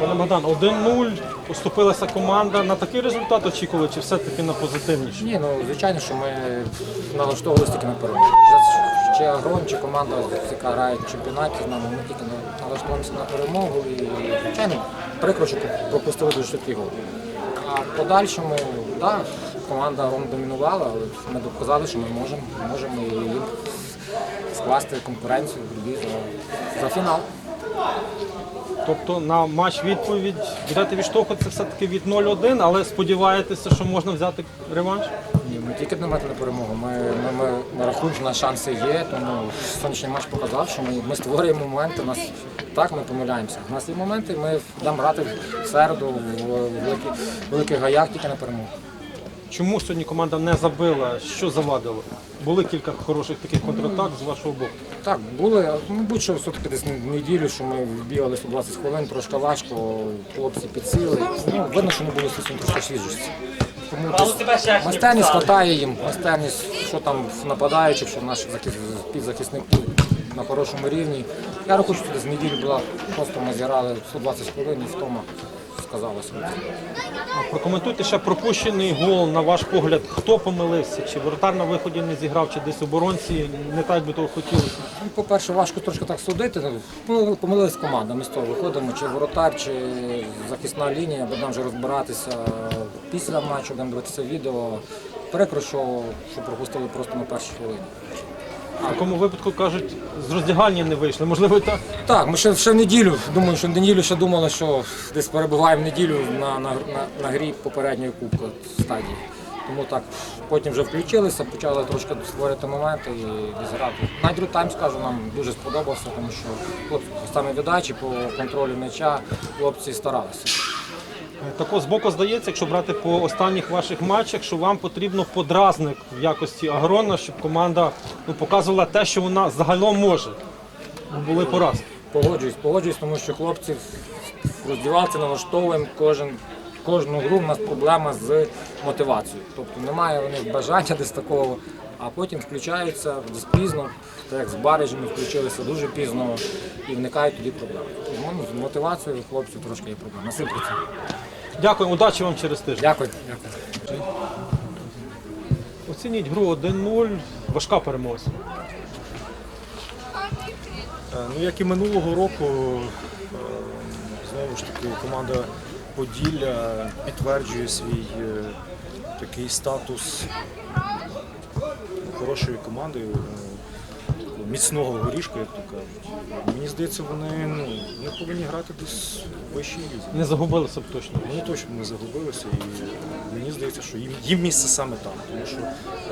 Пане Богдан, 1-0, поступилася команда. На такий результат очікували, чи все-таки на позитивніший? Ні, ну звичайно, що ми налаштовувалися тільки на перемогу. Чи Агрон, чи команда, яка грає в чемпіонаті, з нами, ми тільки налаштовуємося на перемогу і, звичайно, прикро, що пропустили дуже швидкий гол. А в подальшому, так, команда Агрон домінувала, але ми доказали, що ми можемо, можемо і скласти конкуренцію в боротьбі за, за фінал. Тобто на матч відповідь будете відштовхуватися все-таки від 0-1, але сподіваєтеся, що можна взяти реванш? Ні, ми тільки на перемогу. Ми, ми, ми, ми рахуємо, що наші шанси є, тому сьогоднішній матч показав, що ми, ми створюємо моменти. У нас так ми помиляємося. У нас є моменти, ми будемо грати в середу в великих, великих гаях тільки на перемогу. Чому сьогодні команда не забила? Що завадило? Були кілька хороших таких контратак з вашого боку. Так, були, мабуть, що все-таки десь неділю, що ми бігали 120 хвилин, трошки важко, хлопці підсіли. Ну, видно, що не було стосовно трошки свіжості. Тому майстерність хватає їм, майстерність, що там в нападаючих, що в наших на хорошому рівні. Я рахую, що десь неділю була, просто ми зіграли 120 хвилин і втома сказалося. А Прокоментуйте ще пропущений гол, на ваш погляд, хто помилився? Чи воротар на виході не зіграв, чи десь оборонці не так би того хотілося? Ну, По-перше, важко трошки так судити. Помилились команда. Ми з того виходимо, чи воротар, чи захисна лінія, будемо вже розбиратися після матчу, будемо дивитися відео. Прикро, що, що пропустили просто на першій хвилині. В такому випадку кажуть, з роздягальні не вийшли. Можливо, так. Так, ми ще, ще в неділю, думаю, що в неділю ще думали, що десь перебуваємо в неділю на, на, на, на грі попередньої кубки стадії. Тому так, потім вже включилися, почали трошки створити моменти і зіграти. Навіть другий тайм, скажу, нам дуже сподобався, тому що хлопці саме віддачі по контролю м'яча хлопці старалися. Тако збоку здається, якщо брати по останніх ваших матчах, що вам потрібно подразник в якості агрона, щоб команда ну, показувала те, що вона загалом може. Бо Були поразки. Погоджуюсь, погоджуюсь, тому що хлопці в роздівалці налаштовуємо кожен. Кожну гру в нас проблема з мотивацією. Тобто немає у них бажання десь такого, а потім включаються десь пізно, так як з барижами включилися дуже пізно і виникають тоді проблеми. Тому ну, з мотивацією хлопців трошки є проблема. На 7%. Дякую, удачі вам через тиждень. Дякую. Дякую. Оцініть гру 1-0, важка перемога. Е, Ну, як і минулого року, е, знову ж таки, команда Поділля підтверджує свій е, такий статус хорошої команди, е, міцного горішка, як то кажуть. Мені здається, вони, ну, вони повинні грати десь в вищій лізі. Не загубилися б точно. Вони точно не загубилися і мені здається, що їм, їм місце саме там, тому що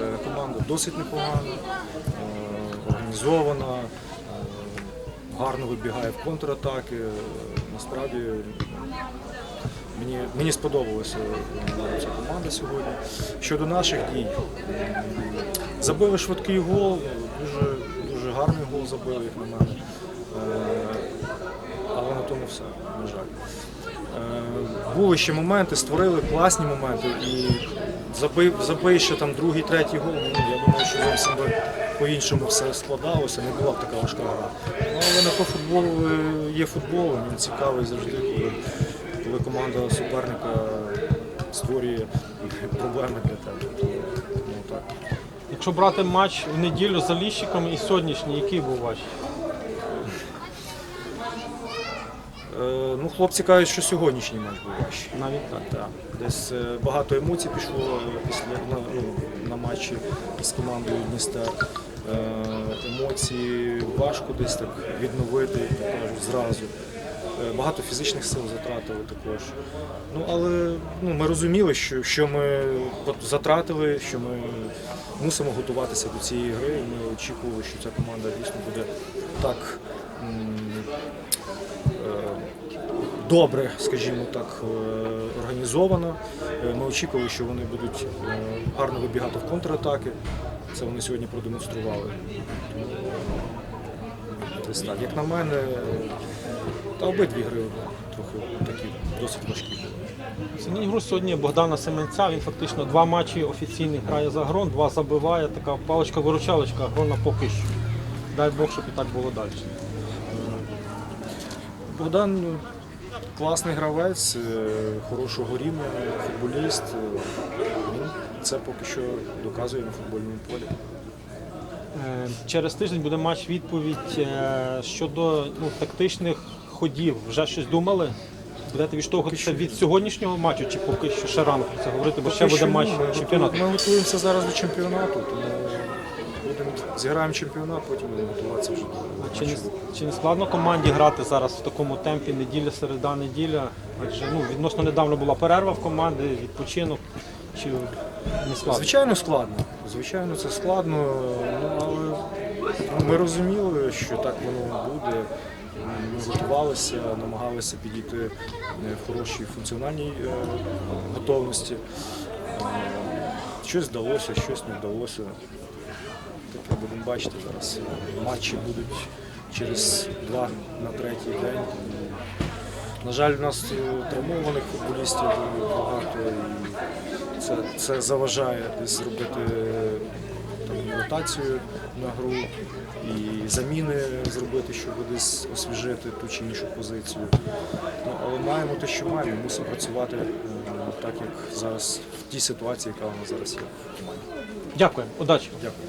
е, команда досить непогана, е, організована, е, гарно вибігає в контратаки. Е, Насправді мені, мені сподобалася е, ця команда сьогодні. Щодо наших дій, забили швидкий гол, дуже, дуже гарний гол забили, як на мене. Е, але на тому все, на жаль. Е, Були ще моменти, створили класні моменти і забив, забив ще там другий, третій гол. Ну, я думаю, що зовсім по-іншому все складалося, не була б така важка гра. Ну, але на то футбол е, є футбол, він цікавий завжди, коли команда суперника створює проблеми для тебе. Ну, так. Якщо брати матч в неділю за ліщиками і сьогоднішній, який був ваш? Е, Ну, хлопці кажуть, що сьогоднішній матч був важчий. Навіть так. Так, десь е, багато емоцій пішло після на, ну, на матчі з командою Дністер. Е, Емоції важко десь так відновити, кажуть, зразу. Е, Багато фізичних сил затратили також. Ну, але ну, ми розуміли, що, що ми затратили, що ми мусимо готуватися до цієї гри. Ми очікували, що ця команда дійсно буде так. е, добре, скажімо так, е, організовано. Ми очікували, що вони будуть гарно вибігати в контратаки. Це вони сьогодні продемонстрували. Як на мене, та обидві гри трохи такі досить важкі були. Оцініть гру сьогодні Богдана Семенця. Він фактично два матчі офіційних грає за Агрон, два забиває. Така паличка-виручалочка Агрона поки що. Дай Бог, щоб і так було далі. Богдан ну, класний гравець, е, хорошого рівня, футболіст. Е, Він це поки що доказує на футбольному полі. Е, Через тиждень буде матч відповідь е, щодо ну, тактичних ходів. Вже щось думали? Будете відштовхуватися від сьогоднішнього матчу, чи поки що ще рано про це говорити, бо ще буде матч чемпіонату. Ми готуємося зараз до чемпіонату, тому будемо зіграємо чемпіонат, потім будемо готуватися вже до Чи не, матчу. чи не складно команді грати зараз в такому темпі неділя, середа, неділя? Адже ну, відносно недавно була перерва в команди, відпочинок. Чи не складно? Звичайно, складно. Звичайно, це складно, ну, але ми розуміли, що так воно буде. Готувалися, намагалися підійти е, в хорошій функціональній е, готовності. Е, Щось вдалося, щось не вдалося. Таке будемо бачити зараз. Матчі будуть через два на третій день. На жаль, у нас е, травмованих футболістів багато, і це, це заважає десь зробити е, ротацію на гру і заміни зробити, щоб десь освіжити ту чи іншу позицію. Ну, але маємо те, що маємо, мусимо працювати е, так, як зараз в тій ситуації, яка у нас зараз є. Дякую, удачі. Дякую.